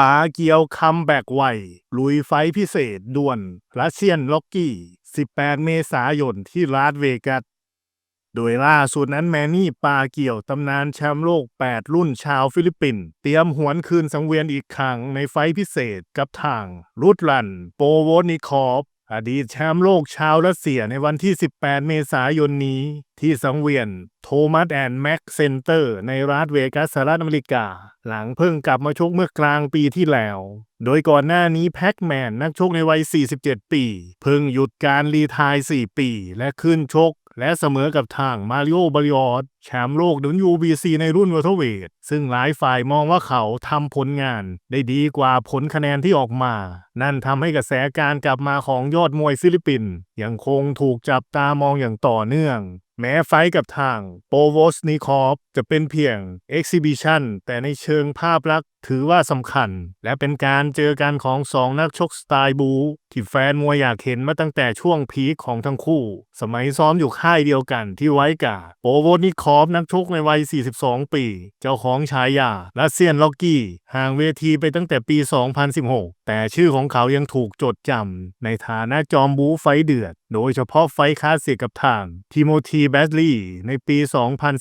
ปาเกียวคัมแบกไวลุยไฟพิเศษด่วนรัสเซียนล็อกกี้ 18 เมษายนที่ลาสเวกัส โดยล่าสุดนั้นแมนนี่ปาเกี่ยวตำนานแชมป์โลก 8 รุ่นชาวฟิลิปปินส์เตรียมหวนคืนสังเวียนอีกครั้งในไฟพิเศษกับทาง รุดลัน โปโวนิคอฟอดีตแชมป์โลกชาวรัสเซียในวันที่ 18 เมษายนนี้ ที่สังเวียนโทมัสแอนด์แม็กเซนเตอร์ในรัฐเวกัสสหรัฐอเมริกา หลังเพิ่งกลับมาชกเมื่อกลางปีที่แล้ว โดยก่อนหน้านี้แพ็กแมนนักชกในวัย 47 ปี เพิ่งหยุดการรีไทาย 4 ปี และขึ้นชก และเสมอกับทางมาริโอบริออสแชมป์โลก WBC ในรุ่นวอเทอร์เวทซึ่งหลายฝ่ายมองว่าเขาทำผลงาน ได้ดีกว่าผลคะแนนที่ออกมา นั่นทำให้กระแสการกลับมาของยอดมวยฟิลิปปินส์ยังคงถูกจับตามองอย่างต่อเนื่องแม้ไฟกับทางโปโวสนิคอฟจะเป็นเพียงเอ็กซิบิชันแต่ในเชิงภาพลักษณ์ ถือว่าสำคัญ และเป็นการเจอกันของสองนักชกสไตล์บู ที่แฟนมวยอยากเห็นมาตั้งแต่ช่วงพีคของทั้งคู่ สมัยซ้อมอยู่ค่ายเดียวกันที่ไวกาโปโวนิคอฟนักชกในวัย 42 ปี เจ้าของฉายารัสเซียนล็อกกี้ ห่างเวทีไปตั้งแต่ปี 2016 แต่ชื่อของเขายังถูกจดจำในฐานะจอมบูไฟเดือด โดยเฉพาะไฟคาสสิกกับทางทิโมธีแบสลีย์ในปี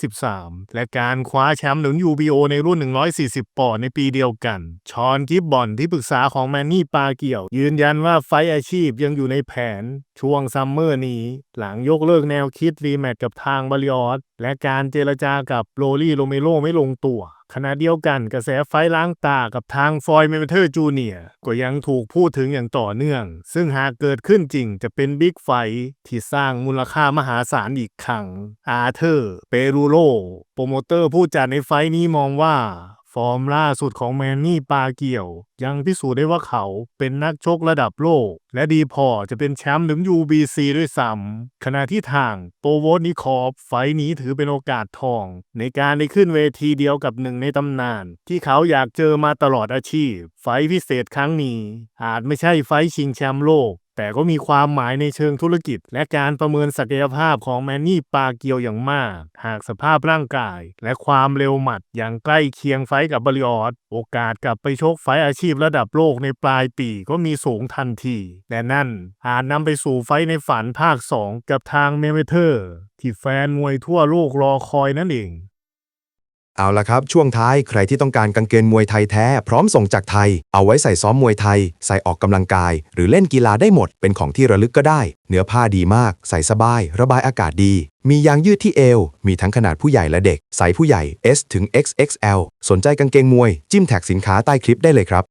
2013 และการคว้าแชมป์หนุน UBO ในรุ่น 140 ปอนด์ในปีเดียวกัน ชอนกิบบอนที่ปรึกษาของแมนนี่ปาเกี่ยว ยืนยันว่าไฟอาชีพยังอยู่ในแผน ช่วงซัมเมอร์นี้ หลังยกเลิกแนวคิดรีแมตช์กับทางบาริออสและการเจรจากับโรลี่โรเมโรไม่ลงตัวขณะเดียวกันกระแสไฟล้างตากับทางฟอยเมเทอร์จูเนียก็ยังถูกพูดถึงอย่างต่อเนื่อง ซึ่งหากเกิดขึ้นจริงจะเป็นบิ๊กไฟที่สร้างมูลค่ามหาศาลอีกครั้งอาเธอร์ เปรูโรโปรโมเตอร์ผู้จัดในไฟนี้มองว่า ฟอร์มล่าสุดของแมนนี่ปาเกี่ยว ยังพิสูจน์ได้ว่าเขาเป็นนักชกระดับโลก และดีพอจะเป็นแชมป์ถึง UBC ด้วยซ้ำขณะที่ทางโปโวนิคอฟไฟนี้ถือเป็นโอกาสทอง ในการได้ขึ้นเวทีเดียวกับหนึ่งในตำนาน ที่เขาอยากเจอมาตลอดอาชีพ ไฟพิเศษครั้งนี้ อาจไม่ใช่ไฟชิงแชมป์โลก แต่ก็มีความหมายในเชิงธุรกิจ และการประเมินศักยภาพของแมนนี่ปาเกียวอย่างมาก หากสภาพร่างกาย และความเร็วหมัดอย่างใกล้เคียงไฟกับบริออสโอกาสกลับไปชกไฟอาชีพระดับโลกในปลายปีก็มีสูงทันทีและนั่นอาจนำไปสู่ไฟในฝันภาค 2 กับทางเมเวเทอร์ ที่แฟนมวยทั่วโลกรอคอยนั่นเอง เอาละครับ ช่วงท้ายใครที่ต้องการกางเกงมวยไทยแท้ พร้อมส่งจากไทย เอาไว้ใส่ซ้อมมวยไทย ใส่ออกกำลังกาย หรือเล่นกีฬาได้หมด เป็นของที่ระลึกก็ได้ เนื้อผ้าดีมาก ใส่สบาย ระบายอากาศดี มียางยืดที่เอว มีทั้งขนาดผู้ใหญ่และเด็ก ใส่ผู้ใหญ่ S ถึง XXL สนใจกางเกงมวย จิ้มแท็กสินค้าใต้คลิปได้เลยครับ